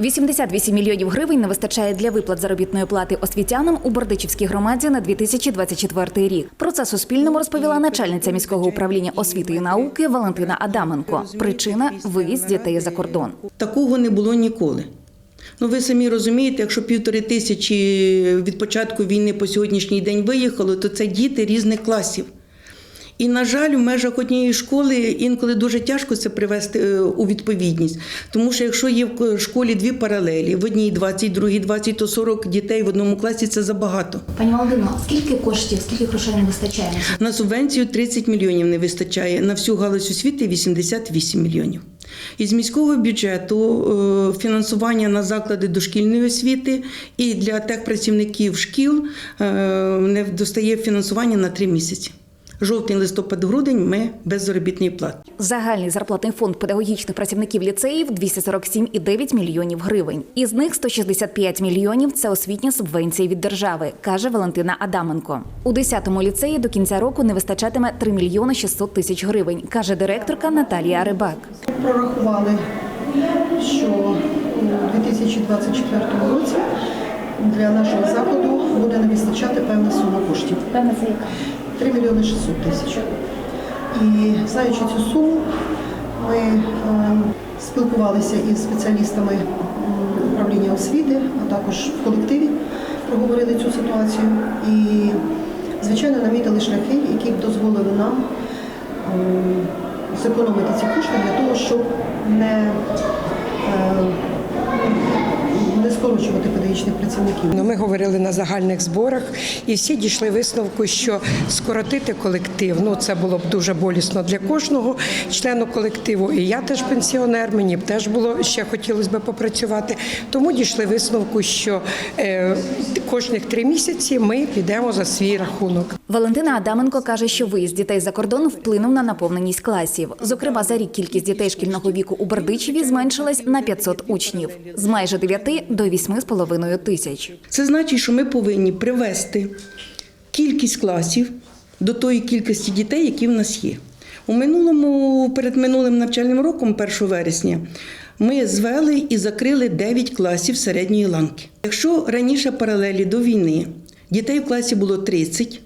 88 мільйонів гривень не вистачає для виплат заробітної плати освітянам у Бердичівській громаді на 2024 рік. Про це Суспільному розповіла начальниця міського управління освіти і науки Валентина Адаменко. Причина виїзд дітей за кордон. Такого не було ніколи. Ну, ви самі розумієте, якщо півтори тисячі від початку війни по сьогоднішній день виїхало, то це діти різних класів. І, на жаль, в межах однієї школи інколи дуже тяжко це привести е, у відповідність. Тому що якщо є в школі дві паралелі, в одній 20, другій 20, то 40 дітей в одному класі це забагато. Пані Валентино, скільки коштів, скільки грошей не вистачає? На субвенцію 30 мільйонів не вистачає, на всю галузь освіти 88 мільйонів. Із міського бюджету е, фінансування на заклади дошкільної освіти і для техпрацівників шкіл е, не достає фінансування на три місяці. Жовтень, листопад, грудень ми без заробітної плати. Загальний зарплатний фонд педагогічних працівників ліцеїв 247,9 мільйонів гривень. Із них 165 мільйонів це освітня субвенції від держави, каже Валентина Адаменко. У 10-му ліцеї до кінця року не вистачатиме 3 мільйони 600 тисяч гривень, каже директорка Наталія Рибак. прорахували, що у 2024 році для нашого закладу буде не вистачати певна сума коштів. Певне це яка? 3 мільйони 600 тисяч. І знаючи цю суму, ми е, спілкувалися із спеціалістами управління освіти, а також в колективі проговорили цю ситуацію. І, звичайно, намітили шляхи, які б дозволили нам зекономити ці кошти для того, щоб не, е, не скорочувати педагогічних працівників. Ну, Ми говорили на загальних зборах, і всі дійшли висновку, що скоротити колектив ну це було б дуже болісно для кожного члену колективу. І я теж пенсіонер, мені б теж було ще хотілося б попрацювати. Тому дійшли висновку, що е, кожних три місяці ми підемо за свій рахунок. Валентина Адаменко каже, що виїзд дітей за кордон вплинув на наповненість класів. Зокрема, за рік кількість дітей шкільного віку у Бердичеві зменшилась на 500 учнів з майже 9 до 8,5 тисяч. Це значить, що ми повинні привести кількість класів до тої кількості дітей, які в нас є. У минулому, перед минулим навчальним роком, 1 вересня, ми звели і закрили 9 класів середньої ланки. Якщо раніше паралелі до війни дітей в класі було 30,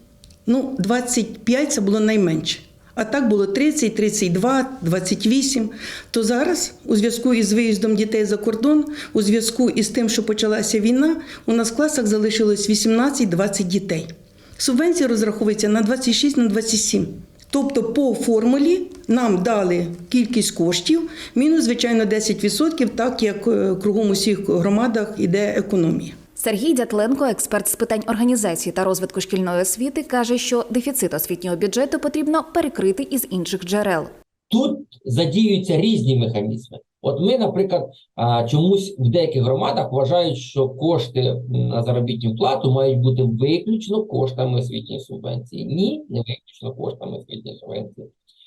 ну 25 це було найменше. А так було 30, 32, 28. То зараз, у зв'язку із виїздом дітей за кордон, у зв'язку із тим, що почалася війна, у нас в класах залишилось 18-20 дітей. Субвенція розраховується на 26 на 27. Тобто по формулі нам дали кількість коштів, мінус, звичайно, 10%, так як е, кругом усіх громадах іде економія. Сергій Дятленко, експерт з питань організації та розвитку шкільної освіти, каже, що дефіцит освітнього бюджету потрібно перекрити із інших джерел. Тут задіюються різні механізми. От ми, наприклад, чомусь в деяких громадах вважають, що кошти на заробітну плату мають бути виключно коштами освітньої субвенції. Ні, не виключно коштами освітньої субвенції.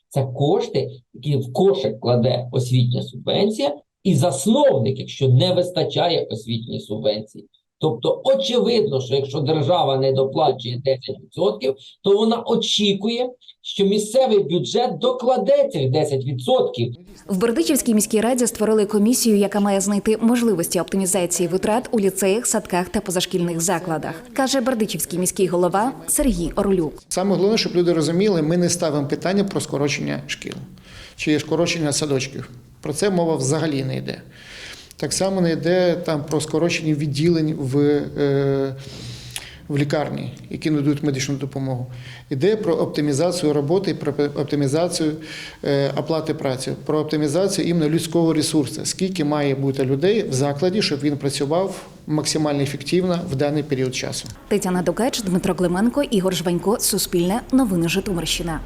Це кошти, які в кошик кладе освітня субвенція, і засновник, якщо не вистачає освітньої субвенції. Тобто, очевидно, що якщо держава не доплачує 10%, то вона очікує, що місцевий бюджет докладе цих 10%. В Бердичівській міській раді створили комісію, яка має знайти можливості оптимізації витрат у ліцеях, садках та позашкільних закладах, каже Бердичівський міський голова Сергій Орлюк. Саме головне, щоб люди розуміли, ми не ставимо питання про скорочення шкіл чи скорочення садочків. Про це мова взагалі не йде. Так само не йде там про скорочення відділень в, е, в лікарні, які надають медичну допомогу. Йде про оптимізацію роботи, про оптимізацію е, оплати праці, про оптимізацію іменно людського ресурсу. Скільки має бути людей в закладі, щоб він працював максимально ефективно в даний період часу. Тетяна Дукач, Дмитро Клименко, Ігор Жванько, Суспільне, Новини Житомирщина.